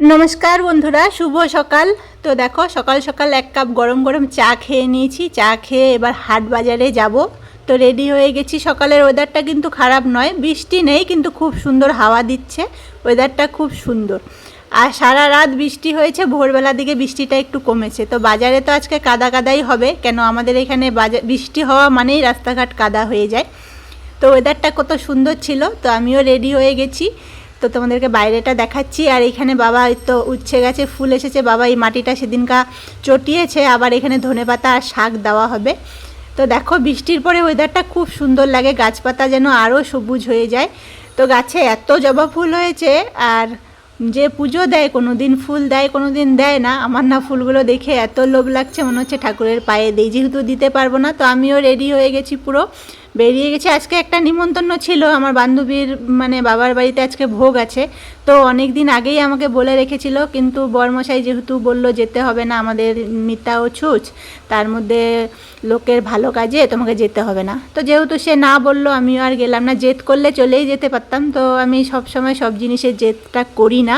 নমস্কার বন্ধুরা, শুভ সকাল। তো দেখো, সকাল সকাল এক কাপ গরম গরম চা খেয়ে নিয়েছি। চা খেয়ে এবার হাট বাজারে যাব। তো রেডি হয়ে গেছি। সকালের ওয়েদারটা কিন্তু খারাপ নয়, বৃষ্টি নেই, কিন্তু খুব সুন্দর হাওয়া দিচ্ছে। ওয়েদারটা খুব সুন্দর। আর সারা রাত বৃষ্টি হয়েছে, ভোরবেলার দিকে বৃষ্টিটা একটু কমেছে। তো বাজারে তো আজকে কাদা কাদাই হবে, কেন আমাদের এখানে বাজার বৃষ্টি হওয়া মানেই রাস্তাঘাট কাদা হয়ে যায়। তো ওয়েদারটা কত সুন্দর ছিল, তো আমিও রেডি হয়ে গেছি। তো তোমাদেরকে বাইরেটা দেখাচ্ছি। আর এখানে বাবা তো উচ্ছে গাছে ফুল এসেছে। বাবা এই মাটিটা সেদিনকা চটিয়েছে। আবার এখানে ধনেপাতা আর শাক দেওয়া হবে। তো দেখো, বৃষ্টির পরে ওয়েদারটা খুব সুন্দর লাগে। গাছপাতা যেন আরও সবুজ হয়ে যায়। তো গাছে এত জবা ফুল হয়েছে। আর যে পুজো দেয় কোনো দিন ফুল দেয় কোনো দিন দেয় না। আমার না ফুলগুলো দেখে এত লোভ লাগছে। মনে হচ্ছে ঠাকুরের পায়ে। দিই যেহেতু দিতে পারব না, তো আমিও রেডি হয়ে গেছি পুরো। বেরিয়ে গেছি। আজকে একটা নিমন্ত্রণ ছিল আমার বান্ধবীর মানে বাবার বাড়িতে আজকে ভোগ আছে। তো অনেক দিন আগেই আমাকে বলে রেখেছিল, কিন্তু বরমশাই যেহেতু বলল যেতে হবে না, আমাদের মিতা ও ছুচ, তার মধ্যে লোকের ভালো কাজে তোমাকে যেতে হবে না। তো যেহেতু সে না বলল, আমিও আর গেলাম না। জেদ করলে চলেই যেতে পারতাম, তো আমি সব সময় সব জিনিসের জেদটা করি না।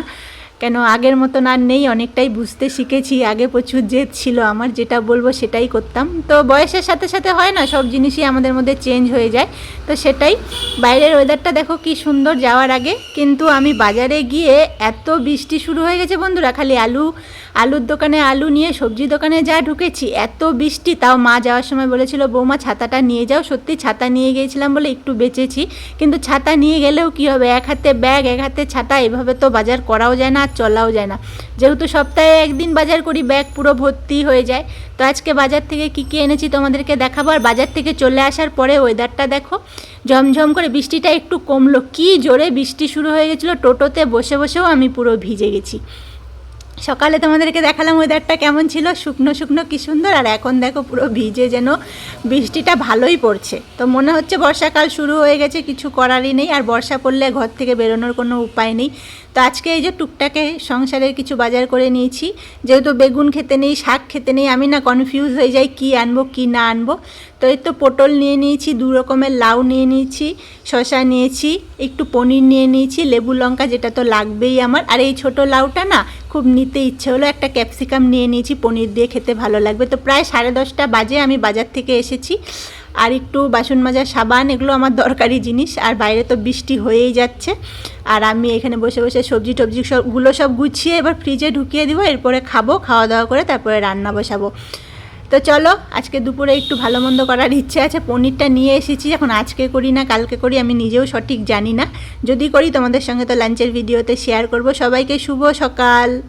কেন আগের মতন আর নেই, অনেকটাই বুঝতে শিখেছি। আগে প্রচুর জেদ ছিল, আমার যেটা বলব সেটাই করতাম। তো বয়সের সাথে সাথে হয় না, সব জিনিসই আমাদের মধ্যে চেঞ্জ হয়ে যায়। তো সেটাই। বাইরের ওয়েদারটা দেখো কি সুন্দর যাওয়ার আগে। কিন্তু আমি বাজারে গিয়ে এত বৃষ্টি শুরু হয়ে গেছে বন্ধুরা, খালি আলু, আলুর দোকানে আলু নিয়ে সবজি দোকানে যা ঢুকেছি, এত বৃষ্টি। তাও মা যাওয়ার সময় বলেছিল, বৌমা, ছাতাটা নিয়ে যাও। সত্যি ছাতা নিয়ে গিয়েছিলাম বলে একটু বেঁচেছি। কিন্তু ছাতা নিয়ে গেলেও কি হবে? এক হাতে ব্যাগ এক হাতে ছাতা, এভাবে তো বাজার করাও যায় না। চলাও যায় না। যেহেতু সপ্তাহে একদিন বাজার করি, ব্যাগ পুরো ভর্তি হয়ে যায়। তো আজকে বাজার থেকে কী কী এনেছি তোমাদেরকে দেখাবো। আর বাজার থেকে চলে আসার পরে ওয়েদারটা দেখো। ঝমঝম করে বৃষ্টিটা একটু কমলো। কি জোরে বৃষ্টি শুরু হয়ে গেছিল, টোটোতে বসে বসেও আমি পুরো ভিজে গেছি। সকালে তোমাদেরকে দেখালাম ওয়েদারটা কেমন ছিল? শুকনো শুকনো, কি সুন্দর। আর এখন দেখো পুরো ভিজে যেন বৃষ্টিটা ভালোই পড়ছে। তো মনে হচ্ছে বর্ষাকাল শুরু হয়ে গেছে, কিছু করারই নেই। আর বর্ষা পড়লে ঘর থেকে বেরোনোর কোনো উপায় নেই। তো আজকে এই যে টুকটাকে সংসারের কিছু বাজার করে নিয়েছি। যেহেতু বেগুন খেতে নেই, শাক খেতে নেই, আমি না কনফিউজ হয়ে যাই, কি আনব, কি না আনব। তো এই তো পটল নিয়ে নিয়েছি, দু রকমের লাউ নিয়ে নিয়েছি শশা নিয়েছি, একটু পনির নিয়ে নিয়েছি, লেবু লঙ্কা যেটা তো লাগবেই আমার। আর এই ছোট লাউটা না খুব নিতে ইচ্ছে হলো, একটা ক্যাপসিকাম নিয়ে নিয়েছি, পনির দিয়ে খেতে ভালো লাগবে। তো প্রায় সাড়ে দশটা বাজে আমি বাজার থেকে এসেছি। আর একটু বাসন মাজার, সাবান এগুলো আমার দরকারি জিনিস, আর বাইরে তো বৃষ্টি হয়েই যাচ্ছে। আর আমি এখানে বসে বসে সবজি টবজি সবগুলো সব গুছিয়ে এবার ফ্রিজে ঢুকিয়ে দিব, এরপরে খাব, খাওয়া দাওয়া করে তারপরে রান্না বসাবো। তো চলো, আজকে দুপুরে একটু ভালো মন্দ করার ইচ্ছে আছে। পনিরটা নিয়ে এসেছি এখন আজকে করি না, কালকে করি, আমি নিজেও সঠিক জানি না। যদি করি, তোমাদের সঙ্গে তো লাঞ্চের ভিডিওতে শেয়ার করব। সবাইকে শুভ সকাল।